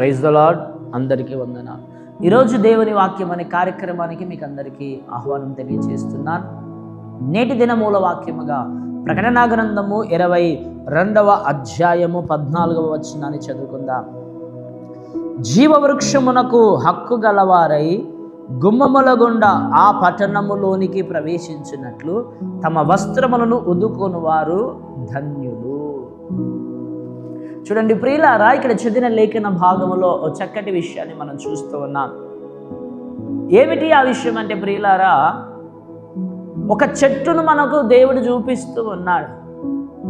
Praise the lord అందరికీ వందనాలు. ఈరోజు దేవుని వాక్యం అనే కార్యక్రమానికి మీకు అందరికీ ఆహ్వానం తెలియజేస్తున్నాను. నేటి దిన మూల వాక్యముగా ప్రకటనా గ్రంథము ఇరవై రెండవ అధ్యాయము పద్నాలుగవ వచనాన్ని చదువుకుందాం. జీవవృక్షమునకు హక్కు గలవారై గుమ్మముల గుండా ఆ పట్టణములోనికి ప్రవేశించినట్లు తమ వస్త్రములను ఉదుకొని వారు ధన్యులు. చూడండి ప్రియులారా ఇక్కడ చదివిన లేఖన భాగములో ఓ చక్కటి విషయాన్ని మనం చూస్తూ ఉన్నాం. ఏమిటి ఆ విషయం అంటే ప్రియులారా ఒక చెట్టును మనకు దేవుడు చూపిస్తూ ఉన్నాడు.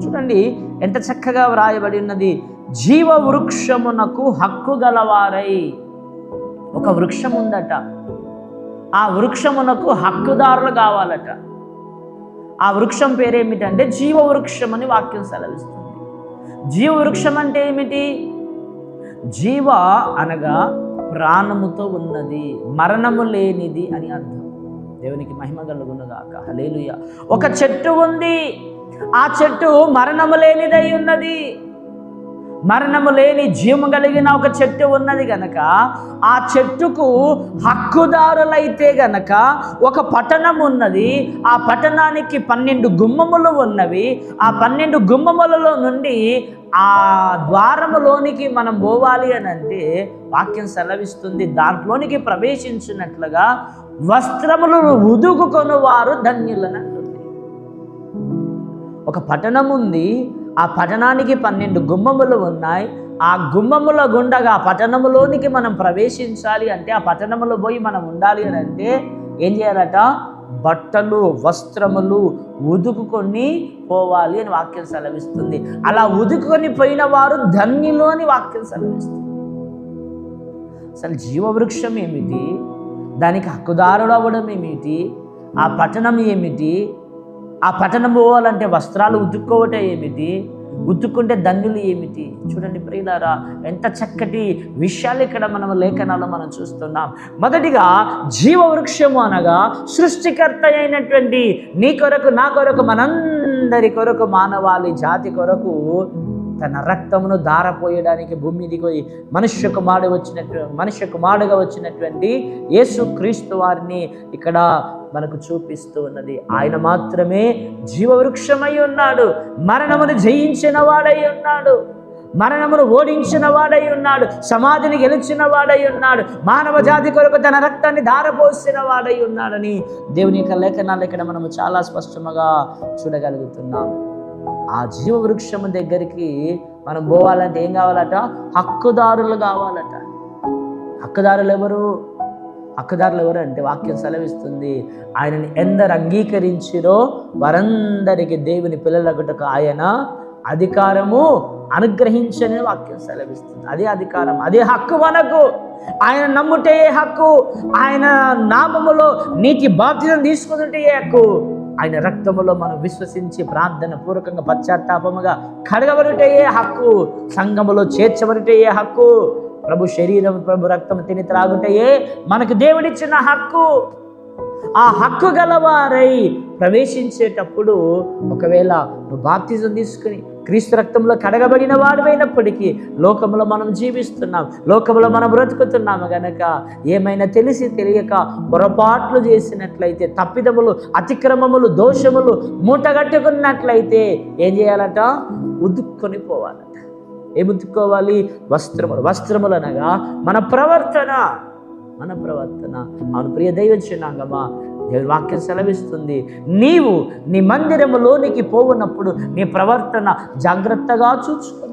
చూడండి ఎంత చక్కగా వ్రాయబడి ఉన్నది. జీవ వృక్షమునకు హక్కు గలవారై. ఒక వృక్షం ఉందట. ఆ వృక్షమునకు హక్కుదారులు కావాలట. ఆ వృక్షం పేరేమిటంటే జీవ వృక్షం అని వాక్యం సెలవిస్తుంది. జీవ వృక్షం అంటే ఏమిటి? జీవ అనగా ప్రాణముతో ఉన్నది మరణము లేనిది అని అర్థం. దేవునికి మహిమ కలుగునగాక. హలేలుయ ఒక చెట్టు ఉంది ఆ చెట్టు మరణము లేనిదై ఉన్నది. మరణము లేని జీవము కలిగిన ఒక చెట్టు ఉన్నది గనక ఆ చెట్టుకు హక్కుదారులైతే గనక ఒక పట్టణం ఉన్నది. ఆ పట్టణానికి పన్నెండు గుమ్మములు ఉన్నవి. ఆ పన్నెండు గుమ్మములలో నుండి ఆ ద్వారములోనికి మనం పోవాలి అని అంటే వాక్యం సెలవిస్తుంది. దాంట్లోనికి ప్రవేశించినట్లుగా వస్త్రములు ఉదుగుకొని వారు ధన్యులనంటుంది. ఒక పట్టణం ఉంది. ఆ పట్టణానికి పన్నెండు గుమ్మములు ఉన్నాయి. ఆ గుమ్మముల గుండగా ఆ పట్టణములోనికి మనం ప్రవేశించాలి అంటే ఆ పట్టణములో పోయి మనం ఉండాలి అని అంటే ఏం చేయాలట? బట్టలు వస్త్రములు ఉదుకుకొని పోవాలి అని వాక్యం సెలవిస్తుంది. అలా ఉదుకుకొని పోయిన వారు ధన్యులు అని వాక్యం సెలవిస్తుంది. అసలు జీవవృక్షం ఏమిటి? దానికి హక్కుదారుడు అవ్వడం ఏమిటి? ఆ పట్టణం ఏమిటి? ఆ పట్టణం పోవాలంటే వస్త్రాలు ఉతుక్కోవటం ఏమిటి? ఉతుక్కుంటే ధన్యులు ఏమిటి? చూడండి ప్రియులారా ఎంత చక్కటి విషయాలు ఇక్కడ మనం లేఖనాల్లో మనం చూస్తున్నాం. మొదటిగా జీవవృక్షము అనగా సృష్టికర్త అయినటువంటి నీ కొరకు నా కొరకు మనందరి కొరకు మానవాళి జాతి కొరకు తన రక్తమును దారపోయడానికి భూమి దిగి మనుష్య కుమారుడు వచ్చినట్టు మనుష్య కుమారుడుగా వచ్చినటువంటి యేసు క్రీస్తు వారిని ఇక్కడ మనకు చూపిస్తూ ఉన్నది ఆయన మాత్రమే జీవవృక్షమై ఉన్నాడు. మరణమును జయించిన వాడై ఉన్నాడు. మరణమును ఓడించిన వాడై ఉన్నాడు. సమాధిని గెలిచిన వాడై ఉన్నాడు. మానవ జాతి కొరకు తన రక్తాన్ని దారపోసిన వాడై ఉన్నాడని దేవుని యొక్క లేఖనాలు ఇక్కడ మనము చాలా స్పష్టముగా చూడగలుగుతున్నాం. ఆ జీవవృక్షము దగ్గరికి మనం పోవాలంటే ఏం కావాలట? హక్కుదారులు కావాలట. హక్కుదారులు ఎవరు? హక్కుదారులు ఎవరు అంటే వాక్యం సెలవిస్తుంది. ఆయనని ఎందరు అంగీకరించిరో వారందరికీ దేవుని పిల్లలకుటకు ఆయన అధికారము అనుగ్రహించని వాక్యం సెలవిస్తుంది. అదే అధికారం అదే హక్కు మనకు. ఆయన నమ్ముటే హక్కు? ఆయన నామములో నీటి బాధ్యతను తీసుకుంటే హక్కు? ఆయన రక్తములో మనం విశ్వసించి ప్రార్థన పూర్వకంగా పశ్చాత్తాపముగా కడగబడిటే ఏ హక్కు? సంఘములో ఏ హక్కు? ప్రభు శరీరం ప్రభు రక్తం తిని త్రాగుటయే మనకు దేవుడిచ్చిన హక్కు. ఆ హక్కు గలవారై ప్రవేశించేటప్పుడు ఒకవేళ నువ్వు బాప్తిజం తీసుకుని క్రీస్తు రక్తంలో కడగబడిన వాడువైనప్పటికీ లోకంలో మనం జీవిస్తున్నాం లోకంలో మనం బ్రతుకుతున్నాము గనక ఏమైనా తెలిసి తెలియక పొరపాట్లు చేసినట్లయితే తప్పిదములు అతిక్రమములు దోషములు మూటగట్టుకున్నట్లయితే ఏం చేయాలట? ఉదుక్కొని పోవాలి ఏముతుకోవాలి వస్త్రములు. వస్త్రములు అనగా మన ప్రవర్తన. మన ప్రవర్తన. అవును ప్రియ దైవచనాంగమా దేవుని వాక్యం సెలవిస్తుంది. నీవు నీ మందిరములోనికి పోవునప్పుడు నీ ప్రవర్తన జాగ్రత్తగా చూచుకును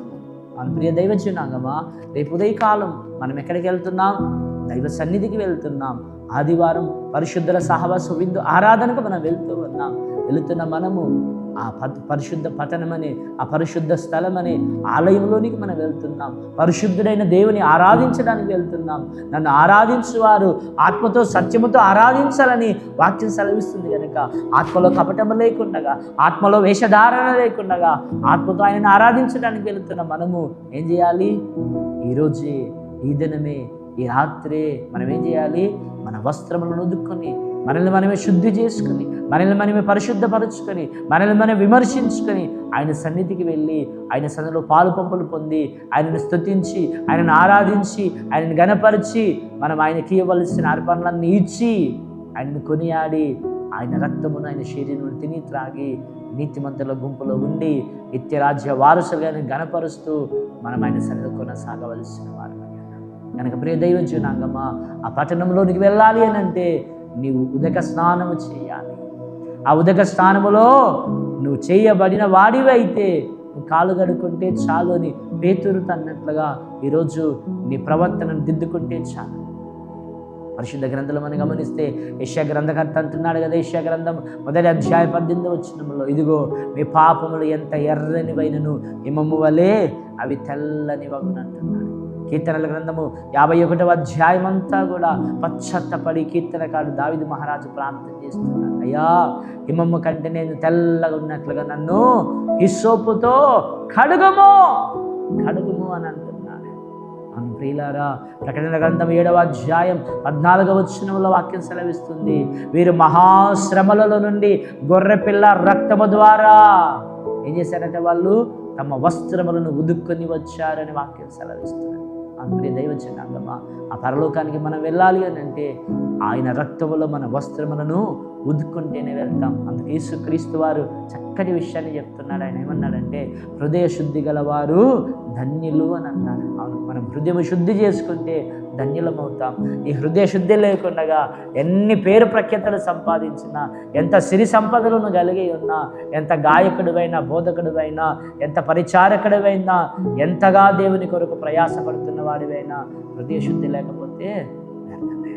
అవును ప్రియ దైవచనాంగమా రేపు ఉదయకాలం మనం ఎక్కడికి వెళ్తున్నాం? దైవ సన్నిధికి వెళ్తున్నాం. ఆదివారం పరిశుద్ధుల సహవాస విందు ఆరాధనకు మనం వెళ్తూ ఉన్నాం. వెళుతున్న మనము ఆ ప పరిశుద్ధ పతనమని ఆ పరిశుద్ధ స్థలమని ఆలయంలోనికి మనం వెళ్తున్నాం. పరిశుద్ధుడైన దేవుని ఆరాధించడానికి వెళ్తున్నాం. నన్ను ఆరాధించువారు ఆత్మతో సత్యముతో ఆరాధించాలని వాక్యం సెలవిస్తుంది కనుక ఆత్మలో కపటము లేకుండగా ఆత్మలో వేషధారణ లేకుండగా ఆత్మతో ఆయనను ఆరాధించడానికి వెళుతున్న మనము ఏం చేయాలి? ఈరోజే ఈ దినమే ఈ రాత్రే మనం ఏం చేయాలి? మన వస్త్రములను ఉదుక్కొని మనల్ని మనమే శుద్ధి చేసుకుని మనల్ని మనమే పరిశుద్ధపరచుకొని మనల్ని మనం విమర్శించుకొని ఆయన సన్నిధికి వెళ్ళి ఆయన సన్నిధిలో పాలు పంపులు పొంది ఆయనను స్తుతించి ఆయనను ఆరాధించి ఆయనను గనపరిచి మనం ఆయనకి ఇవ్వవలసిన అర్పణలన్నీ ఇచ్చి ఆయనను కొనియాడి ఆయన రక్తమును ఆయన శరీరమును తిని త్రాగి నీతిమంతుల గుంపులో ఉండి నిత్యరాజ్య వారసులుగా గనపరుస్తూ మనం ఆయన సన్నిధి కొనసాగవలసిన వారు. కనుక ప్రియ దైవ జనాంగమా ఆ పట్టణంలోనికి వెళ్ళాలి అని అంటే నీవు ఉదక స్నానము చేయాలి. ఆ ఉదక స్నానములో నువ్వు చేయబడిన వాడివి అయితే నువ్వు కాలు కడుక్కుంటే చాలు అని పేతురు తన్నట్లుగా ఈరోజు నీ ప్రవర్తనను దిద్దుకుంటే చాలు. పరిశుద్ధ గ్రంథాలు మనం గమనిస్తే యశ్యా గ్రంథకర్త అంటున్నాడు కదా యశ్యా గ్రంథం మొదటి అధ్యాయ పద్దెనిమిది వచ్చినములో ఇదిగో మీ పాపములు ఎంత ఎర్రనివైనను హిమము వలె అవి తెల్లని వగునంటున్నాడు కీర్తనల గ్రంథము యాభై ఒకటవ అధ్యాయం అంతా కూడా పశ్చత్తపడి కీర్తనకాడు దావిది మహారాజు ప్రార్థన చేస్తున్నాడు. అయ్యా హిమమ్మ కంటే నేను తెల్లగా ఉన్నట్లుగా నన్ను హిస్సోపుతో కడుగము. కడుగుము అని అంటున్నాడు. అవును ప్రియులారా ప్రకటన గ్రంథం ఏడవ అధ్యాయం పద్నాలుగవ వచనంలో వాక్యం సెలవిస్తుంది. వీరు మహాశ్రమలలో నుండి గొర్రెపిల్ల రక్తము ద్వారా ఏం చేశారంటే వాళ్ళు తమ వస్త్రములను ఉదుక్కొని వచ్చారని వాక్యం సెలవిస్తున్నారు అందుకే దైవ చిన్నాగమా ఆ పరలోకానికి మనం వెళ్ళాలి అని అంటే ఆయన రక్తములో మన వస్త్రములను ఉదుక్కుంటేనే వెళ్తాం. అందుకే యేసుక్రీస్తు వారు చక్కటి విషయాన్ని చెప్తున్నాడు. ఆయన ఏమన్నాడంటే హృదయ శుద్ధి గలవారు ధన్యులు అని అన్నాడు అవును మనం హృదయం శుద్ధి చేసుకుంటే ధన్యులమవుతాం. ఈ హృదయ శుద్ధి లేకుండా ఎన్ని పేరు ప్రఖ్యాతలు సంపాదించినా ఎంత సిరి సంపదలను కలిగి ఉన్నా ఎంత గాయకుడివైనా బోధకుడివైనా ఎంత పరిచారకుడివైనా ఎంతగా దేవుని కొరకు ప్రయాసపడుతున్న వాడివైనా హృదయ శుద్ధి లేకపోతే వ్యర్థమే.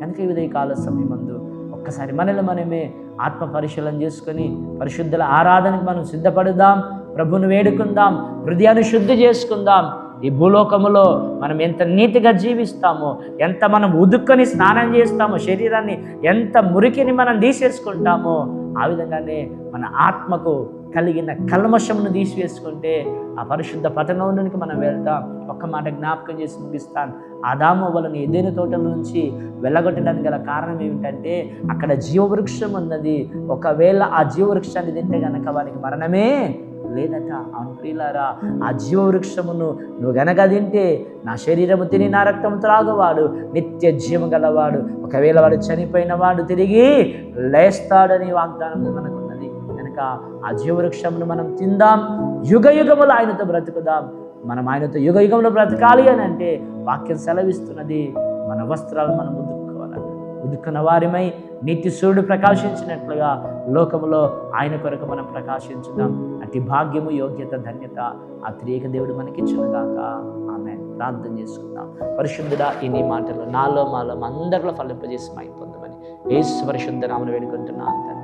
కనుక ఈ కాల సమయమందు ఒక్కసారి మనల్ని మనమే ఆత్మ పరిశీలన చేసుకొని పరిశుద్ధుల ఆరాధనకు మనం సిద్ధపడుదాం. ప్రభుని వేడుకుందాం. హృదయాన్ని శుద్ధి చేసుకుందాం. ఈ భూలోకములో మనం ఎంత నీతిగా జీవిస్తామో ఎంత మనం ఉదుక్కొని స్నానం చేస్తామో శరీరాన్ని ఎంత మురికిని మనం తీసేసుకుంటామో ఆ విధంగానే మన ఆత్మకు కలిగిన కల్మషమును తీసివేసుకుంటే ఆ పరిశుద్ధ పట్టణంలోనికి మనం వెళ్తాం. ఒక్క మాట జ్ఞాపకం చేసి ముగిస్తాను. ఆదాము వలన ఏదైనా తోటల నుంచి వెళ్ళగొట్టడానికి గల కారణం ఏమిటంటే అక్కడ జీవవృక్షం ఉన్నది. ఒకవేళ ఆ జీవవృక్షాన్ని తింటే కనుక వారికి మరణమే లేదట. అవును ప్రియులారా ఆ జీవవృక్షమును నువ్వు గనక తింటే నా శరీరము తిని నా రక్తము త్రాగువాడు నిత్య జీవం గలవాడు ఒకవేళ వాడు చనిపోయిన వాడు తిరిగి లేస్తాడని వాగ్దానం మనకు కనుక ఆ జీవవృక్షమును మనం తిందాం. యుగ యుగములు ఆయనతో బ్రతుకుదాం. మనం ఆయనతో యుగ యుగంలో బ్రతకాలి అని అంటే వాక్యం సెలవిస్తున్నది. మన వస్త్రాలు మనం ఉదుక్కోవాలి ఉదుక్కున్న వారిమై నీతి సూర్యుడు ప్రకాశించినట్లుగా లోకములో ఆయన కొరకు మనం ప్రకాశించుదాం. అతి భాగ్యము యోగ్యత ధన్యత ఆ త్రియక దేవుడు మనకి ఇచ్చునుగాక. ఆమె ప్రార్థన చేసుకుందాం. పరిశుద్ధుడా ఇన్ని మాటలు నాలో మాలో అందరిలో ఫలింపజేసి మై పొందమని. ఏసు పరిశుద్ధ నామను వేడుకుంటున్నా. తండ్రి